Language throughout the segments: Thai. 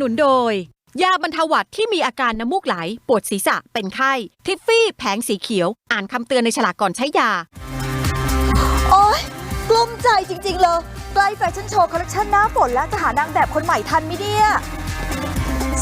นุนโดย ยาบรรเทาหวัดที่มีอาการน้ำมูกไหล ปวดศีรษะเป็นไข้ ทิฟฟี่แผงสีเขียว อ่านคำเตือนในฉลากก่อนใช้ยา โอ๊ยกลุ้มใจจริง ๆ เลยใกล้แฟชั่นโชว์คอลเลคชันหน้าฝนแล้วจะหานางแบบคนใหม่ทันไหมเนี่ย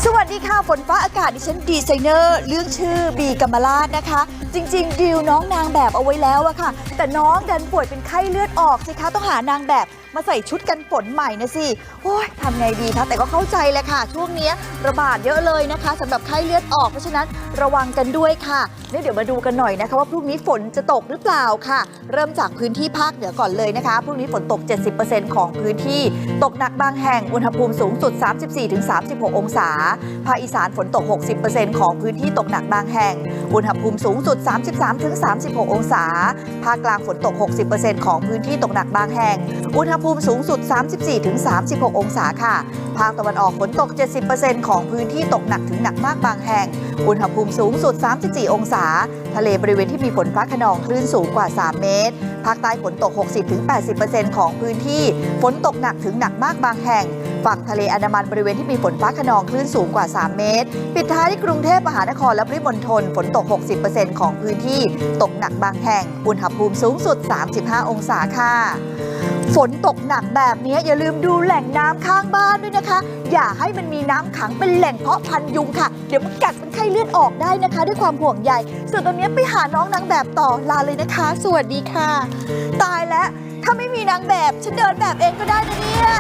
สวัสดีค่ะ ฝนฟ้าอากาศดิฉันดีไซเนอร์ เรื่องชื่อบีกัมมาลาดนะคะ จริง ๆ ดีลน้องนางแบบเอาไว้แล้วอะค่ะ แต่น้องดันป่วยเป็นไข้เลือดออกสิคะต้องหานางแบบ มาใส่ชุดกันฝนใหม่นะสิโอ้ยทำไงดีคะแต่ก็เข้าใจแหละค่ะ ช่วงนี้ระบาดเยอะเลยนะคะสำหรับไข้เลือดออกเพราะฉะนั้นระวังกันด้วยค่ะแล้วเดี๋ยวมาดูกันหน่อยนะคะว่าพรุ่งนี้ฝนจะตกหรือเปล่าค่ะ เริ่มจากพื้นที่ภาคเหนือก่อนเลยนะคะพรุ่งนี้ฝนตก 70%ของพื้นที่ตกหนักบางแห่งอุณหภูมิสูงสุด 34-36 องศา ภาคอีสานฝนตก 60%ของพื้นที่ตกหนักบางแห่ง อุณหภูมิสูงสุด 33-36 องศา ภาคกลางฝนตก 60%ของพื้นที่ตกหนักบางแห่ง อุณหภูมิสูงสุด 34-36 องศาค่ะ ภาคตะวันออกฝนตก 70%ของพื้นที่ตกหนักถึงหนักมากบางแห่ง อุณหภูมิสูงสุด 34 องศา ทะเลบริเวณที่มีฝนฟ้าขนองคลื่นสูงกว่า 3 เมตร ภาคใต้ฝนตก 60-80%ของพื้นที่ ฝนตกหนักถึงหนักมากบางแห่ง ฝั่งทะเลอันดามันบริเวณที่มีฝนฟ้าขนองคลื่นสูงกว่า 3 เมตร ปิดท้ายที่กรุงเทพมหานครและปริมณฑลฝนตก 60%ของพื้นที่ ตกหนักบางแห่ง อุณหภูมิสูงสุด 35 องศาค่ะ ฝนตกหนักแบบนี้อย่าลืมดูแหล่งน้ำข้างบ้านด้วยนะคะ อย่าให้มันมีน้ำขังเป็นแหล่งเพาะพันธุ์ยุงค่ะ เดี๋ยวมันกัดเป็นไข้เลือดออกได้นะคะ ด้วยความห่วงใยส่วนตอนนี้ไปหาน้องนางแบบต่อลาเลยนะคะ สวัสดีค่ะ ตายแล้วถ้าไม่มีนางแบบฉันเดินแบบเองก็ได้นะเนี่ย